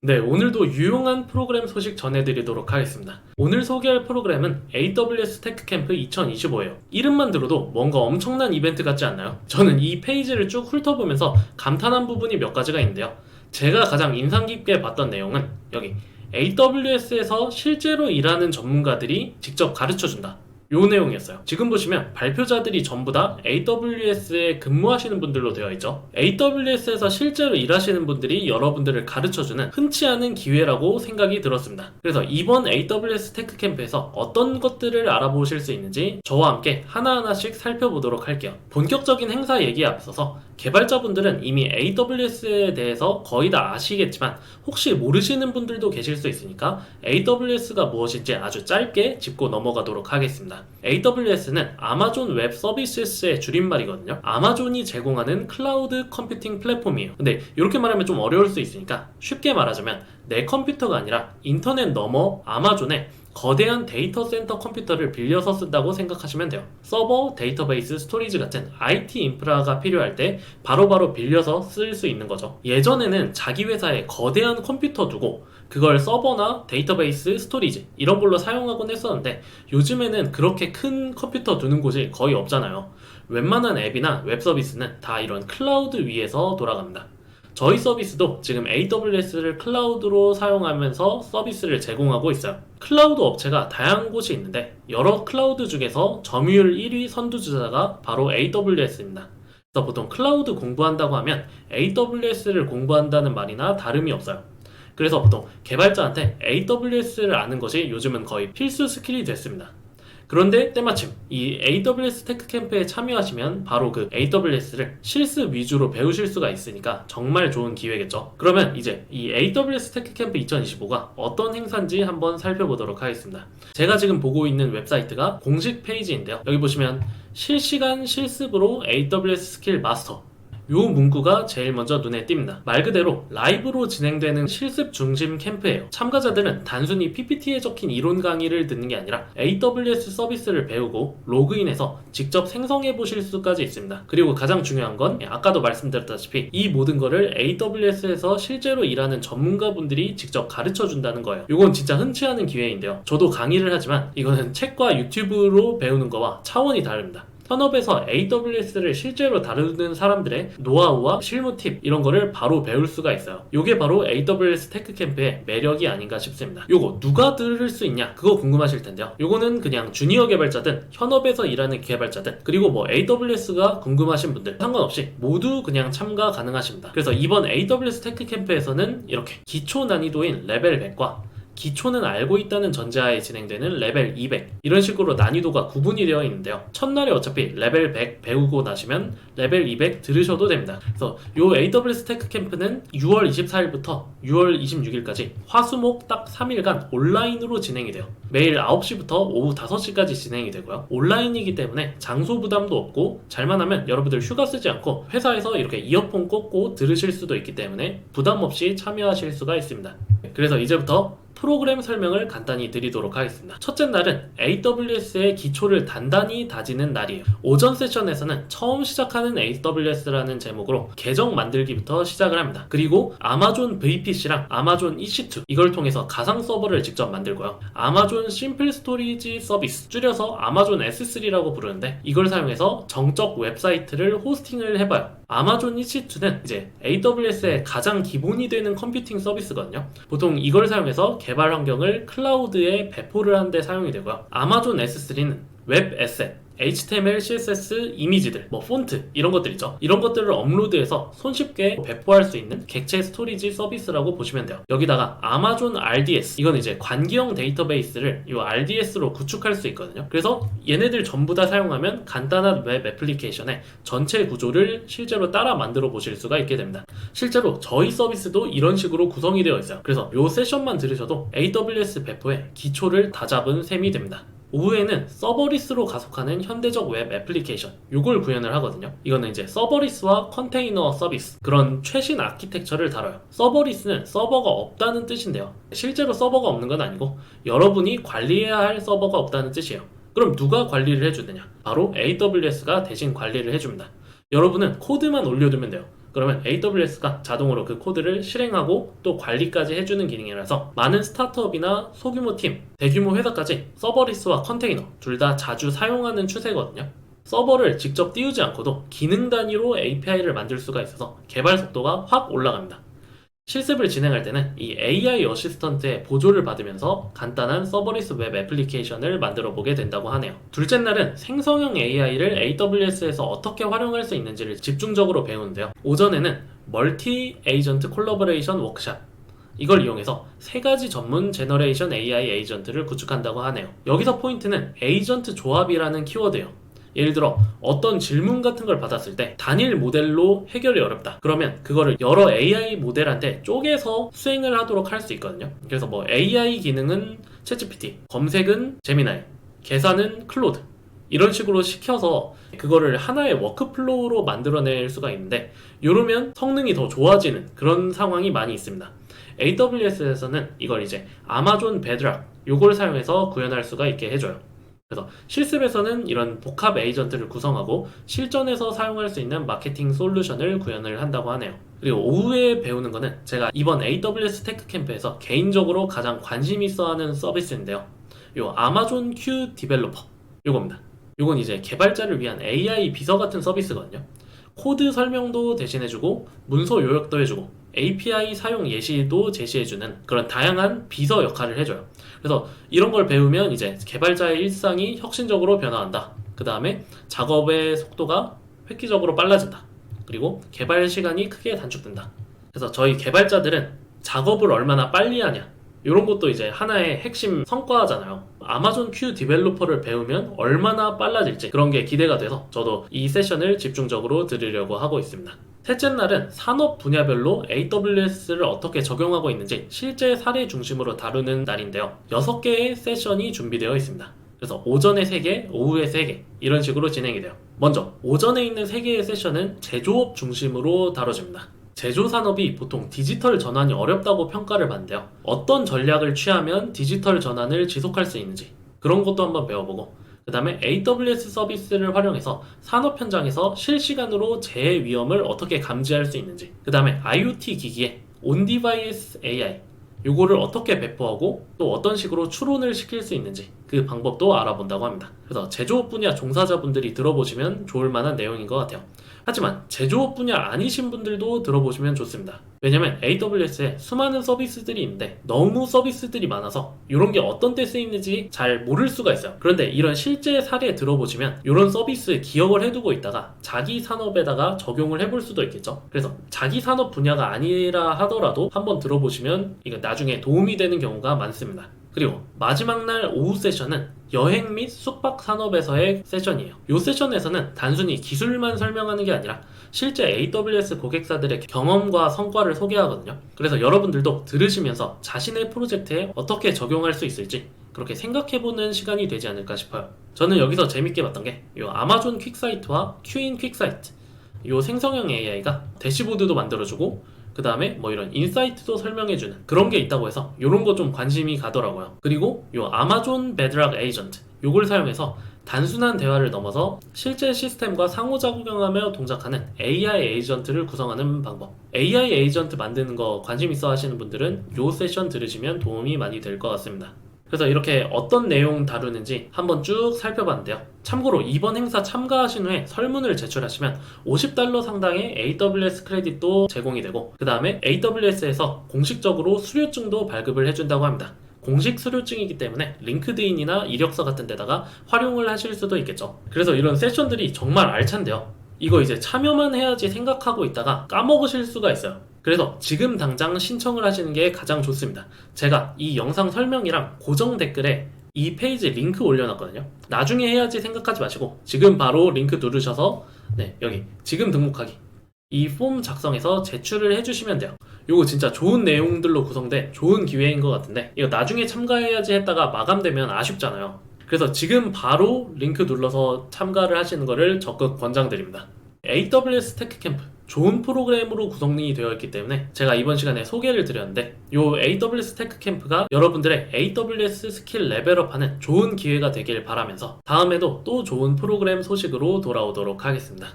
네, 오늘도 유용한 프로그램 소식 전해드리도록 하겠습니다. 오늘 소개할 프로그램은 AWS 테크캠프 2025예요. 이름만 들어도 뭔가 엄청난 이벤트 같지 않나요? 저는 이 페이지를 쭉 훑어보면서 감탄한 부분이 몇 가지가 있는데요. 제가 가장 인상 깊게 봤던 내용은 여기 AWS에서 실제로 일하는 전문가들이 직접 가르쳐준다. 요 내용이었어요. 지금 보시면 발표자들이 전부 다 AWS에 근무하시는 분들로 되어 있죠. AWS에서 실제로 일하시는 분들이 여러분들을 가르쳐주는 흔치 않은 기회라고 생각이 들었습니다. 그래서 이번 AWS 테크 캠프에서 어떤 것들을 알아보실 수 있는지 저와 함께 하나하나씩 살펴보도록 할게요. 본격적인 행사 얘기에 앞서서 개발자분들은 이미 AWS에 대해서 거의 다 아시겠지만 혹시 모르시는 분들도 계실 수 있으니까 AWS가 무엇인지 아주 짧게 짚고 넘어가도록 하겠습니다. AWS는 아마존 웹 서비스의 줄임말이거든요. 아마존이 제공하는 클라우드 컴퓨팅 플랫폼이에요. 근데 이렇게 말하면 좀 어려울 수 있으니까 쉽게 말하자면 내 컴퓨터가 아니라 인터넷 너머 아마존에 거대한 데이터 센터 컴퓨터를 빌려서 쓴다고 생각하시면 돼요. 서버, 데이터베이스, 스토리지 같은 IT 인프라가 필요할 때 바로 바로 빌려서 쓸 수 있는 거죠. 예전에는 자기 회사에 거대한 컴퓨터 두고 그걸 서버나 데이터베이스, 스토리지 이런 걸로 사용하곤 했었는데 요즘에는 그렇게 큰 컴퓨터 두는 곳이 거의 없잖아요. 웬만한 앱이나 웹 서비스는 다 이런 클라우드 위에서 돌아갑니다. 저희 서비스도 지금 AWS를 클라우드로 사용하면서 서비스를 제공하고 있어요. 클라우드 업체가 다양한 곳이 있는데 여러 클라우드 중에서 점유율 1위 선두주자가 바로 AWS입니다. 그래서 보통 클라우드 공부한다고 하면 AWS를 공부한다는 말이나 다름이 없어요. 그래서 보통 개발자한테 AWS를 아는 것이 요즘은 거의 필수 스킬이 됐습니다. 그런데 때마침 이 AWS 테크 캠프에 참여하시면 바로 그 AWS를 실습 위주로 배우실 수가 있으니까 정말 좋은 기회겠죠. 그러면 이제 이 AWS 테크 캠프 2025가 어떤 행사인지 한번 살펴보도록 하겠습니다. 제가 지금 보고 있는 웹사이트가 공식 페이지인데요. 여기 보시면 실시간 실습으로 AWS 스킬 마스터 요 문구가 제일 먼저 눈에 띕니다. 말 그대로 라이브로 진행되는 실습 중심 캠프예요. 참가자들은 단순히 PPT에 적힌 이론 강의를 듣는 게 아니라 AWS 서비스를 배우고 로그인해서 직접 생성해 보실 수까지 있습니다. 그리고 가장 중요한 건 아까도 말씀드렸다시피 이 모든 거를 AWS에서 실제로 일하는 전문가분들이 직접 가르쳐 준다는 거예요. 이건 진짜 흔치 않은 기회인데요. 저도 강의를 하지만 이거는 책과 유튜브로 배우는 거와 차원이 다릅니다. 현업에서 AWS를 실제로 다루는 사람들의 노하우와 실무 팁 이런 거를 바로 배울 수가 있어요. 이게 바로 AWS 테크 캠프의 매력이 아닌가 싶습니다. 요거 누가 들을 수 있냐? 그거 궁금하실 텐데요. 요거는 그냥 주니어 개발자든 현업에서 일하는 개발자든 그리고 뭐 AWS가 궁금하신 분들 상관없이 모두 그냥 참가 가능하십니다. 그래서 이번 AWS 테크 캠프에서는 이렇게 기초 난이도인 레벨 100과 기초는 알고 있다는 전제하에 진행되는 레벨 200 이런 식으로 난이도가 구분이 되어 있는데요. 첫날에 어차피 레벨 100 배우고 나시면 레벨 200 들으셔도 됩니다. 그래서 요 AWS 테크 캠프는 6월 24일부터 6월 26일까지 화수목 딱 3일간 온라인으로 진행이 돼요. 매일 9시부터 오후 5시까지 진행이 되고요. 온라인이기 때문에 장소 부담도 없고 잘만 하면 여러분들 휴가 쓰지 않고 회사에서 이렇게 이어폰 꽂고 들으실 수도 있기 때문에 부담 없이 참여하실 수가 있습니다. 그래서 이제부터 프로그램 설명을 간단히 드리도록 하겠습니다. 첫째 날은 AWS의 기초를 단단히 다지는 날이에요. 오전 세션에서는 처음 시작하는 AWS라는 제목으로 계정 만들기부터 시작을 합니다. 그리고 아마존 VPC랑 아마존 EC2 이걸 통해서 가상 서버를 직접 만들고요. 아마존 심플 스토리지 서비스 줄여서 아마존 S3라고 부르는데 이걸 사용해서 정적 웹사이트를 호스팅을 해봐요. 아마존 EC2는 이제 AWS의 가장 기본이 되는 컴퓨팅 서비스거든요. 보통 이걸 사용해서 개발 환경을 클라우드에 배포를 하는데 사용이 되고요. 아마존 S3는 웹 에셋, HTML, CSS, 이미지들, 뭐 폰트 이런 것들 있죠. 이런 것들을 업로드해서 손쉽게 배포할 수 있는 객체 스토리지 서비스라고 보시면 돼요. 여기다가 아마존 RDS 이건 이제 관계형 데이터베이스를 이 RDS로 구축할 수 있거든요. 그래서 얘네들 전부 다 사용하면 간단한 웹 애플리케이션의 전체 구조를 실제로 따라 만들어 보실 수가 있게 됩니다. 실제로 저희 서비스도 이런 식으로 구성이 되어 있어요. 그래서 이 세션만 들으셔도 AWS 배포의 기초를 다 잡은 셈이 됩니다. 오후에는 서버리스로 가속하는 현대적 웹 애플리케이션 요걸 구현을 하거든요. 이거는 이제 서버리스와 컨테이너 서비스 그런 최신 아키텍처를 다뤄요. 서버리스는 서버가 없다는 뜻인데요. 실제로 서버가 없는 건 아니고 여러분이 관리해야 할 서버가 없다는 뜻이에요. 그럼 누가 관리를 해주느냐? 바로 AWS가 대신 관리를 해줍니다. 여러분은 코드만 올려두면 돼요 그러면 AWS가 자동으로 그 코드를 실행하고 또 관리까지 해주는 기능이라서 많은 스타트업이나 소규모 팀, 대규모 회사까지 서버리스와 컨테이너 둘 다 자주 사용하는 추세거든요. 서버를 직접 띄우지 않고도 기능 단위로 API를 만들 수가 있어서 개발 속도가 확 올라갑니다. 실습을 진행할 때는 이 AI 어시스턴트의 보조를 받으면서 간단한 서버리스 웹 애플리케이션을 만들어 보게 된다고 하네요. 둘째 날은 생성형 AI를 AWS에서 어떻게 활용할 수 있는지를 집중적으로 배우는데요. 오전에는 멀티 에이전트 콜라보레이션 워크샵 이걸 이용해서 세 가지 전문 제너레이션 AI 에이전트를 구축한다고 하네요. 여기서 포인트는 에이전트 조합이라는 키워드예요. 예를 들어 어떤 질문 같은 걸 받았을 때 단일 모델로 해결이 어렵다. 그러면 그거를 여러 AI 모델한테 쪼개서 수행을 하도록 할 수 있거든요. 그래서 뭐 AI 기능은 챗GPT, 검색은 제미나이, 계산은 클로드 이런 식으로 시켜서 그거를 하나의 워크플로우로 만들어낼 수가 있는데 이러면 성능이 더 좋아지는 그런 상황이 많이 있습니다. AWS에서는 이걸 이제 아마존 베드락 요걸 사용해서 구현할 수가 있게 해줘요. 그래서 실습에서는 이런 복합 에이전트를 구성하고 실전에서 사용할 수 있는 마케팅 솔루션을 구현을 한다고 하네요. 그리고 오후에 배우는 거는 제가 이번 AWS 테크 캠프에서 개인적으로 가장 관심 있어 하는 서비스인데요. 요 아마존 Q 디벨로퍼 요겁니다. 요건 이제 개발자를 위한 AI 비서 같은 서비스거든요. 코드 설명도 대신해주고 문서 요약도 해주고 API 사용 예시도 제시해주는 그런 다양한 비서 역할을 해줘요. 그래서 이런 걸 배우면 이제 개발자의 일상이 혁신적으로 변화한다. 그 다음에 작업의 속도가 획기적으로 빨라진다. 그리고 개발 시간이 크게 단축된다. 그래서 저희 개발자들은 작업을 얼마나 빨리 하냐. 이런 것도 이제 하나의 핵심 성과잖아요. 아마존 Q 디벨로퍼를 배우면 얼마나 빨라질지 그런 게 기대가 돼서 저도 이 세션을 집중적으로 들으려고 하고 있습니다. 셋째 날은 산업 분야별로 AWS를 어떻게 적용하고 있는지 실제 사례 중심으로 다루는 날인데요. 6개의 세션이 준비되어 있습니다. 그래서 오전에 3개, 오후에 3개 이런 식으로 진행이 돼요. 먼저 오전에 있는 3개의 세션은 제조업 중심으로 다뤄집니다. 제조 산업이 보통 디지털 전환이 어렵다고 평가를 받는데요. 어떤 전략을 취하면 디지털 전환을 지속할 수 있는지 그런 것도 한번 배워보고 그 다음에 AWS 서비스를 활용해서 산업 현장에서 실시간으로 재해 위험을 어떻게 감지할 수 있는지 그 다음에 IoT 기기에 on-device AI 요거를 어떻게 배포하고 또 어떤 식으로 추론을 시킬 수 있는지 그 방법도 알아본다고 합니다. 그래서 제조업 분야 종사자분들이 들어보시면 좋을 만한 내용인 것 같아요. 하지만 제조업 분야 아니신 분들도 들어보시면 좋습니다. 왜냐면 AWS에 수많은 서비스들이 있는데 너무 서비스들이 많아서 이런 게 어떤 때 쓰이는지 잘 모를 수가 있어요. 그런데 이런 실제 사례 들어보시면 이런 서비스 기억을 해두고 있다가 자기 산업에다가 적용을 해볼 수도 있겠죠. 그래서 자기 산업 분야가 아니라 하더라도 한번 들어보시면 이거 나중에 도움이 되는 경우가 많습니다. 그리고 마지막 날 오후 세션은 여행 및 숙박 산업에서의 세션이에요. 이 세션에서는 단순히 기술만 설명하는 게 아니라 실제 AWS 고객사들의 경험과 성과를 소개하거든요. 그래서 여러분들도 들으시면서 자신의 프로젝트에 어떻게 적용할 수 있을지 그렇게 생각해보는 시간이 되지 않을까 싶어요. 저는 여기서 재밌게 봤던 게 이 아마존 퀵사이트와 큐인 퀵사이트 이 생성형 AI가 대시보드도 만들어주고 그 다음에 뭐 이런 인사이트도 설명해주는 그런 게 있다고 해서 이런 거 좀 관심이 가더라고요. 그리고 요 아마존 베드락 에이전트 요걸 사용해서 단순한 대화를 넘어서 실제 시스템과 상호작용하며 동작하는 AI 에이전트를 구성하는 방법. AI 에이전트 만드는 거 관심 있어 하시는 분들은 요 세션 들으시면 도움이 많이 될 것 같습니다. 그래서 이렇게 어떤 내용 다루는지 한번 쭉 살펴봤는데요. 참고로 이번 행사 참가하신 후에 설문을 제출하시면 50달러 상당의 AWS 크레딧도 제공이 되고 그 다음에 AWS에서 공식적으로 수료증도 발급을 해준다고 합니다. 공식 수료증이기 때문에 링크드인이나 이력서 같은 데다가 활용을 하실 수도 있겠죠. 그래서 이런 세션들이 정말 알찬데요. 이거 이제 참여만 해야지 생각하고 있다가 까먹으실 수가 있어요. 그래서 지금 당장 신청을 하시는 게 가장 좋습니다. 제가 이 영상 설명이랑 고정 댓글에 이 페이지 링크 올려놨거든요. 나중에 해야지 생각하지 마시고 지금 바로 링크 누르셔서 네 여기 지금 등록하기 이 폼 작성해서 제출을 해주시면 돼요. 이거 진짜 좋은 내용들로 구성된 좋은 기회인 것 같은데 이거 나중에 참가해야지 했다가 마감되면 아쉽잖아요. 그래서 지금 바로 링크 눌러서 참가를 하시는 것을 적극 권장드립니다. AWS 테크 캠프 좋은 프로그램으로 구성이 되어 있기 때문에 제가 이번 시간에 소개를 드렸는데 이 AWS 테크 캠프가 여러분들의 AWS 스킬 레벨업하는 좋은 기회가 되길 바라면서 다음에도 또 좋은 프로그램 소식으로 돌아오도록 하겠습니다.